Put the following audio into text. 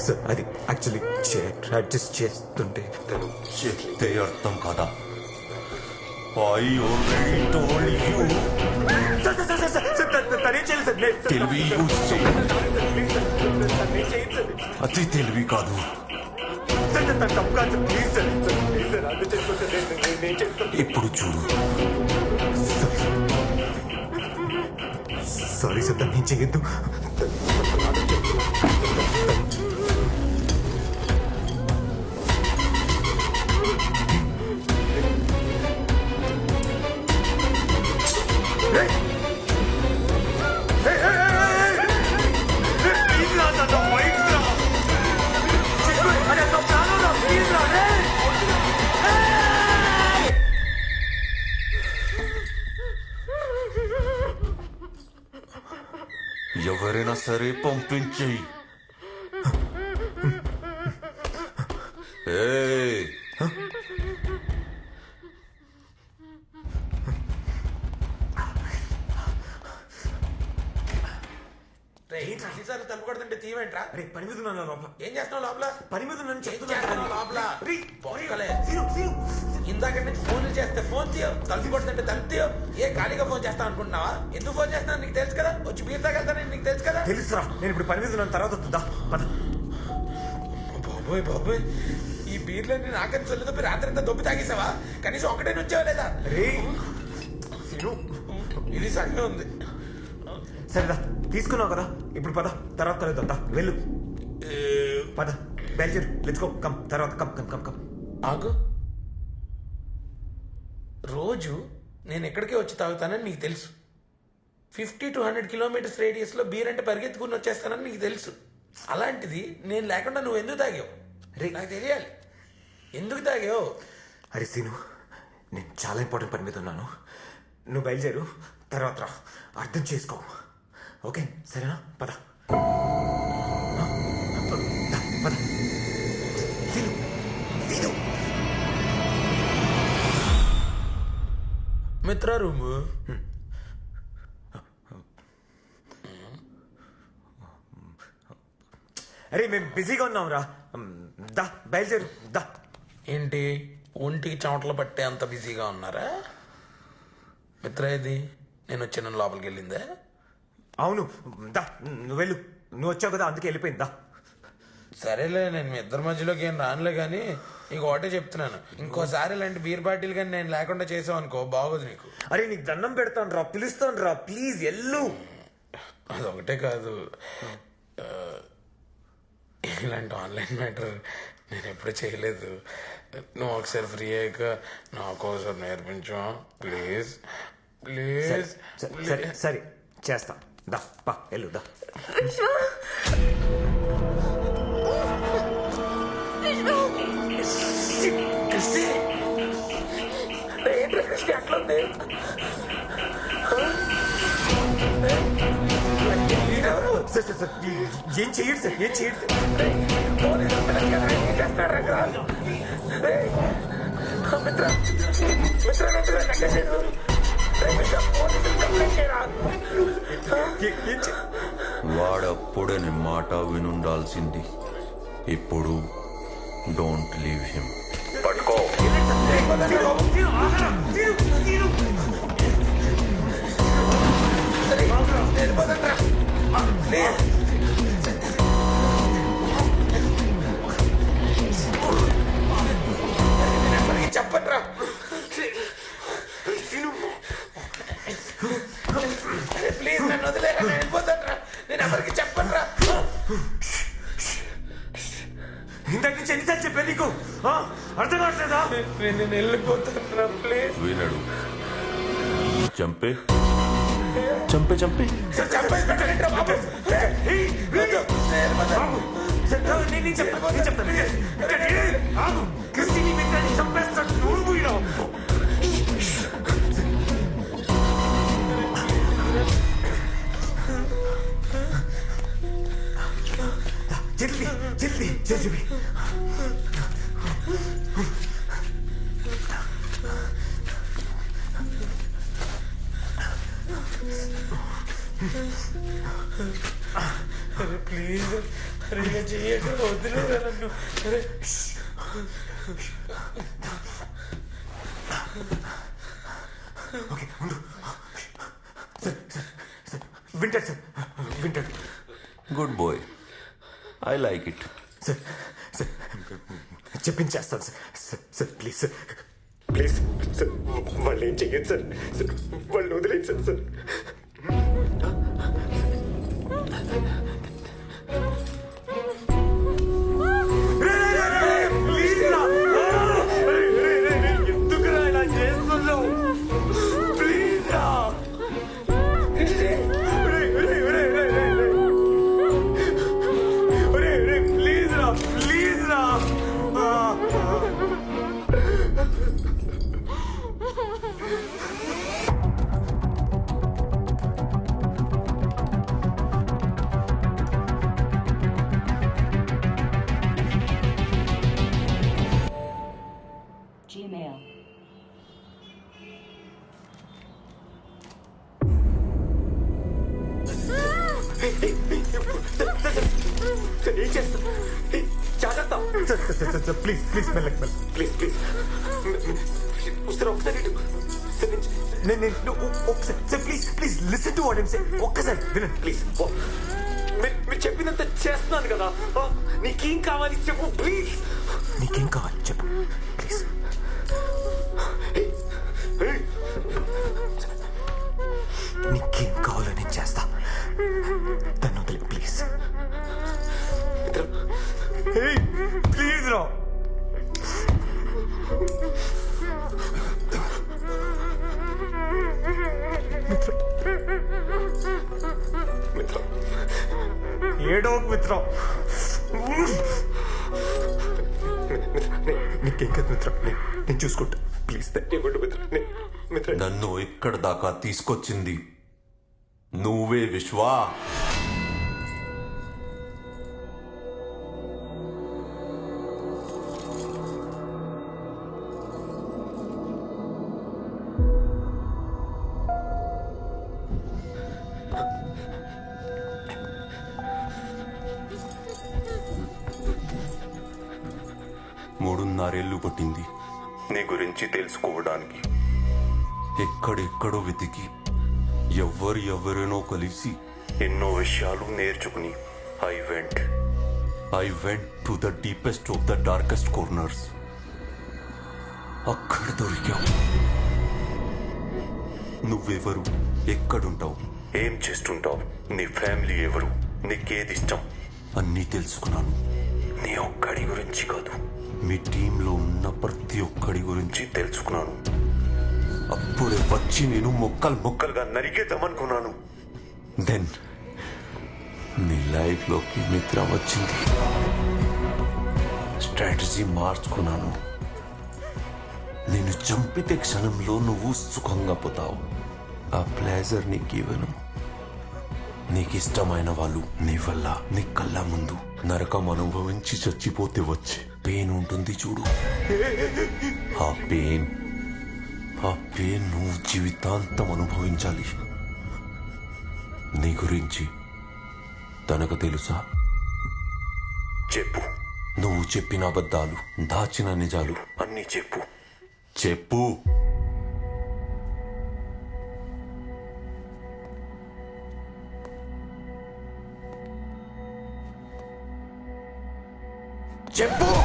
Sir అది actually adjust చేస్తుంటే తను చెప్తే అర్థం కదా? అతి తెలివి కాదు. సార్ సార్ సారీ సార్ దాన్ని చేయొద్దు సరే పంపించేయి. ఈసారి తలుపు కొడుతుంటే తీవేంట్రా అరే పని మీద ఉన్నాను లోపల. ఏం చేస్తున్నావు లోపల? పని మీద చేస్తున్నావు లోపల? రీ. ఇందాక నుంచి ఫోన్లు చేస్తే ఫోన్ తీయవు తలుపు కొడుతుంటే తలుపు తీయవు ఏ ఖాళీగా ఫోన్ చేస్తా అనుకుంటున్నావా? ఎందుకు ఫోన్ చేస్తాను నీకు తెలుసు కదా? వచ్చి బీర్ తాగలుగుతానని నీకు తెలుసు కదా? తెలుసురా. నేను ఇప్పుడు పని మీద ఉన్నాను. తర్వాత వస్తుందా పద. బాబోయ్ బాబోయ్. ఈ బీర్లన్నీ నాకని చొల్లు తప్పి రాత్రి అంతా దొబ్బి తాగేసావా? కనీసం ఒకటే నుంచావా లేదా? ఇది సంగం ఉంది. సరేదా తీసుకున్నావు కదా. ఇప్పుడు పద. తర్వాత కలుద్దాం. దా, వెళ్ళు. పద. బయలుదేరు. గో కమ్ తర్వాత కమ్ కమ్ కమ్ కమ్ ఆగు. రోజు నేను ఎక్కడికే వచ్చి తాగుతానని నీకు తెలుసు. ఫిఫ్టీ టు హండ్రెడ్ కిలోమీటర్స్ రేడియస్లో బీర్ అంటే పరిగెత్తుకుని వచ్చేస్తానని నీకు తెలుసు. అలాంటిది నేను లేకుండా నువ్వు ఎందుకు తాగావు? రే. నాకు తెలియాలి. ఎందుకు తాగావు? అరే సీను నేను చాలా ఇంపార్టెంట్ పని మీద ఉన్నాను. నువ్వు బయలుదేరు తర్వాత రా. అర్థం చేసుకో. ఓకే సరేనా? పద. మిత్ర రూము అరే మేము బిజీగా ఉన్నాం రా దా బయలుదేరు దా. ఏంటి? ఒంటికి చెమటలు పట్టే అంత బిజీగా ఉన్నారా? మిత్ర ఇది నేను వచ్చి నన్ను లోపలికి వెళ్ళిందే? అవును దా నువ్వు వెళ్ళు. నువ్వు వచ్చావు కదా అందుకే వెళ్ళిపోయింది దా. సరేలే నేను మీ ఇద్దరి మధ్యలోకి ఏం రానులే కానీ నీకు ఒకటే చెప్తున్నాను. ఇంకోసారి ఇలాంటి బీర్ పార్టీలు కానీ నేను లేకుండా చేసావు అనుకో బాగోదు నీకు. అరే నీకు దండం పెడతాను రా పిలుస్తాను రా ప్లీజ్ ఎల్లు. అదొకటే కాదు. ఆ, ఇలాంటి ఆన్లైన్ మ్యాటర్ నేను ఎప్పుడు చేయలేదు. నువ్వు ఒకసారి ఫ్రీ అయ్యాక నాకు ఒకసారి నేర్పించు ప్లీజ్ ప్లీజ్ సరే, సరే సరే చేస్తా. దా పా వెళ్ళు దా. సార్ సార్ సార్ ఏం చేయడు సార్ ఏం చేయడు వాడప్పుడని మాట వినుండాల్సింది. ఇప్పుడు డోంట్ లీవ్ హిమ్ పట్టుకో. చెప్పట్రా ఇంతకు నుంచి ఎన్నిసార్లు చెప్పాను నీకు? ఆ? అర్థం కావట్లేదా? నేను వెళ్ళిపోతాను ప్లీజ్. వినడు చంపే. చంపే చంపే. ఏయ్, వెళ్ళిపోతాను. బాబు, సార్, నేను నేను చెప్తాను నేను చెప్తాను ఇక్కడ, ఏయ్, ఆగు. అరే ప్లీజ్ అరే ఇలా చెయ్యక వదిలేరా నన్ను. అరే ఓకే ఉండు సార్ సార్ సార్ వింటాడు సార్. వింటాడు. Good boy. I like it. Sir sir చెప్పించేస్తాను sir. Sir sir please sir. Please sir. వాళ్ళు ఏం చెయ్యదు సార్. సార్ వాళ్ళు వదిలేదు సార్ సార్. ఏం చేస్తాం జాగ్రత్త. ప్లీజ్ ప్లీజ్ మెల్లక్ మెల్లక్ ప్లీజ్ ప్లీజ్. సార్ ఒకసారి ఇటు. సార్ నేను నేను నేను ఒకసారి sir please please listen to what I'm say ఒక్కసారి వినండి. ప్లీజ్ మీరు చెప్పినంత చేస్తున్నాను కదా. ఆ, నీకేం కావాలి చెప్పు ప్లీజ్. నీకేం కావాలి చెప్పు ప్లీజ్. నీకేం కావాలో నేను ప్లీజ్ రా మిత్ర. నీకేం కదా మిత్ర. నేను- నేను చూసుకుంటా. ప్లీజ్ ఇవ్వండి మిత్ర. నే- మిత్ర. నన్ను ఇక్కడ దాకా తీసుకొచ్చింది నువ్వే విశ్వా. మూడున్నరేళ్ళు పట్టింది. నీ గురించి తెలుసుకోవడానికి. ఎక్కడెక్కడో వెతికి ఎవ్వరు ఎవరినో కలిసి ఎన్నో విషయాలు నేర్చుకుని. I went I went to the deepest of the darkest corners అక్కడ దొరికావు నువ్వెవరు? ఎక్కడుంటావు? ఏం చేస్తుంటావు? నీ ఫ్యామిలీ ఎవరు? నీకేది ఇష్టం అన్నీ తెలుసుకున్నాను. నీ ఒక్కడి గురించి కాదు. మీ టీంలో ఉన్న ప్రతి ఒక్కడి గురించి తెలుసుకున్నాను. అప్పుడే వచ్చి నేను మొక్కలు మొక్కలుగా నరికేద్దామనుకున్నాను. దెన్ నీ లైఫ్లోకి మిత్ర వచ్చింది. స్ట్రాటజీ మార్చుకున్నాను. నేను చంపితే క్షణంలో నువ్వు సుఖంగా పోతావు. ఆ ప్లేజర్ నీకు ఇవ్వను. నీకు ఇష్టమైన వాళ్ళు నీ వల్ల నీ కళ్ళ ముందు. నరకం అనుభవించి చచ్చిపోతే వచ్చే పెయిన్ ఉంటుంది చూడు. ఆ పెయిన్ ఆ పెయిన్ నువ్వు జీవితాంతం అనుభవించాలి. నీ గురించి తనకు తెలుసా? చెప్పు. నువ్వు చెప్పిన అబద్ధాలు దాచిన నిజాలు అన్నీ చెప్పు. చెప్పు. చెప్పు